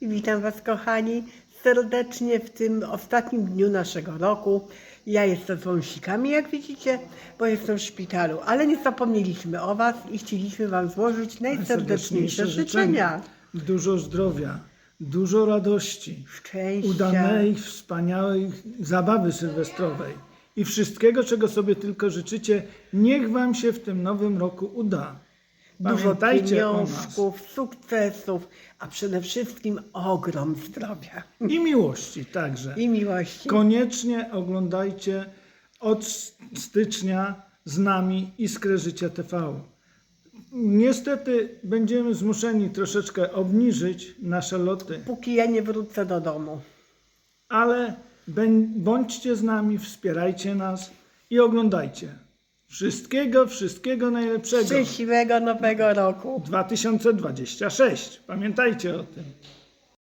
i witam Was kochani serdecznie w tym ostatnim dniu naszego roku. Ja jestem z wąsikami, jak widzicie, bo jestem w szpitalu, ale nie zapomnieliśmy o Was i chcieliśmy Wam złożyć najserdeczniejsze życzenia. Dużo zdrowia, dużo radości, Szczęścia. udanej, wspaniałej zabawy sylwestrowej i wszystkiego, czego sobie tylko życzycie, niech Wam się w tym nowym roku uda. Dużo Pamiętajcie o nas. pieniążków, sukcesów, a przede wszystkim ogrom zdrowia I miłości także. i miłości. Koniecznie oglądajcie od stycznia z nami Iskrę Życia TV. Niestety będziemy zmuszeni troszeczkę obniżyć nasze loty, Póki ja nie wrócę do domu. ale bę- bądźcie z nami, wspierajcie nas i oglądajcie. Wszystkiego, wszystkiego najlepszego. Szczęśliwego nowego roku. 2026. Pamiętajcie o tym.